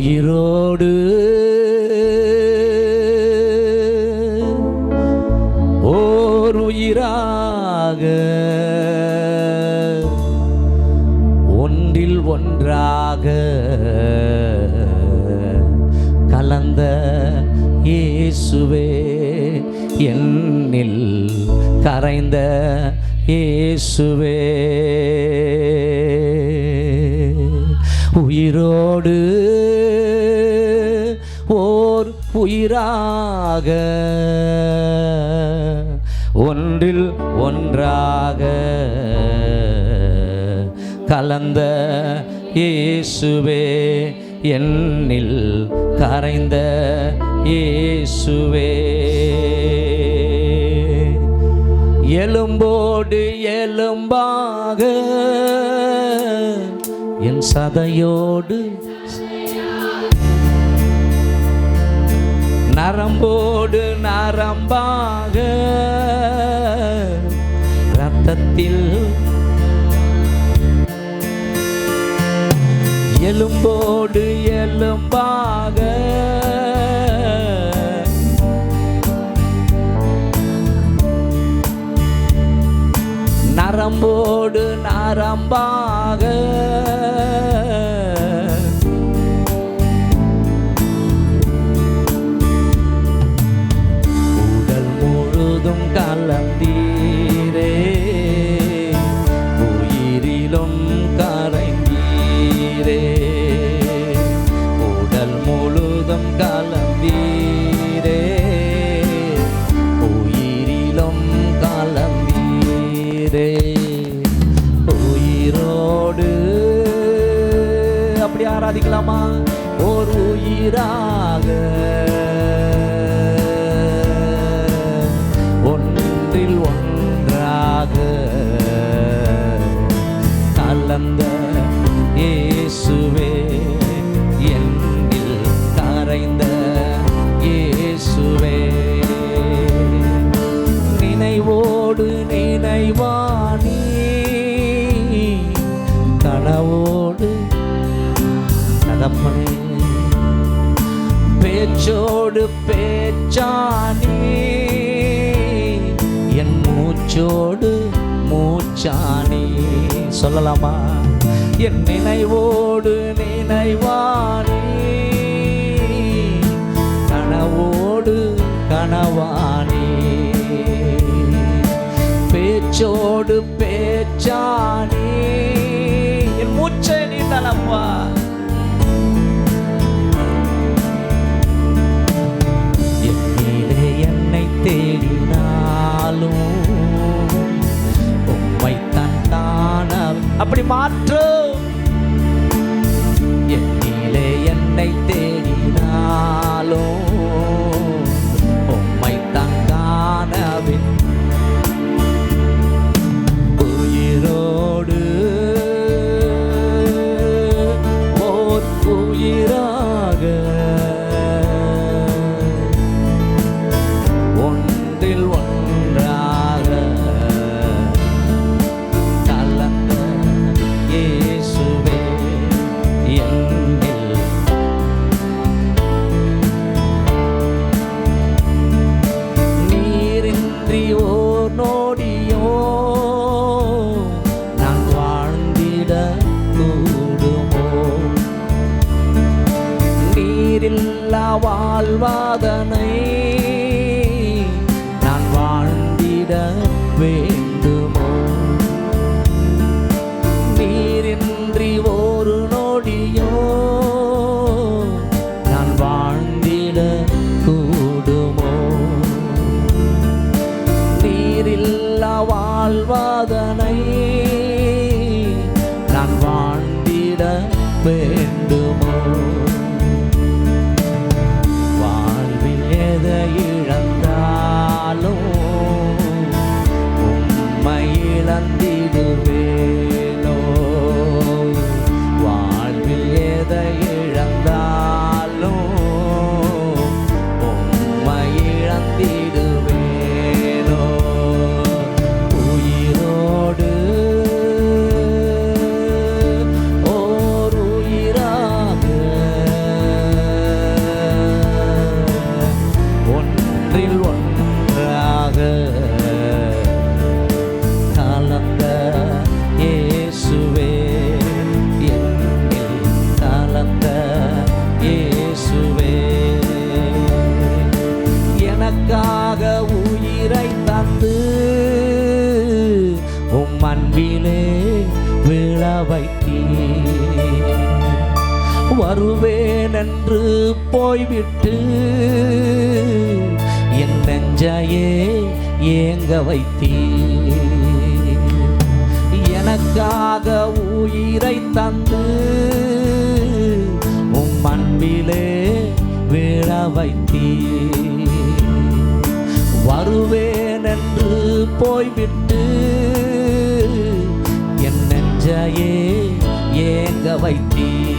உயிரோடு. ஓர் உயிராக. ஒன்றில் ஒன்றாக. கலந்த இயேசுவே என்னில் கரைந்த இயேசுவே. உயிராக. ஒன்றில் ஒன்றாக கலந்த இயேசுவே என்னில் கரைந்த இயேசுவே. எலும்போடு எலும்பாக என் சதையோடு நரம்போடு நரம்பாக. ரத்தத்தில் எலும்போடு எலும்பாக. நரம்போடு நரம்பாக. ஆராதிக்கலாமா? ஒரு உயிராக. ஒன்றில் ஒன்றாக. கலந்த தகப்பனே. பேச்சோடு பேச்சானே. என் மூச்சோடு மூச்சானே. சொல்லலாமா? என் நினைவோடு நினைவானே. கனவோடு கனவானே. பேச்சோடு பேச்சானே. என் மூச்சை நீ தலப்பா அப்படி மாற்று வாழ்வாதனை நான் வாழ்ந்திட வைத்தீர் வருவேன் என்று போய்விட்டு என் நெஞ்சையே ஏங்க வைத்தீ எனக்காக உயிரை தந்து உம் அன்பிலே விழ வைத்தீ வருவேன் என்று போய்விட்டு என் நெஞ்சையே வைத்தீர்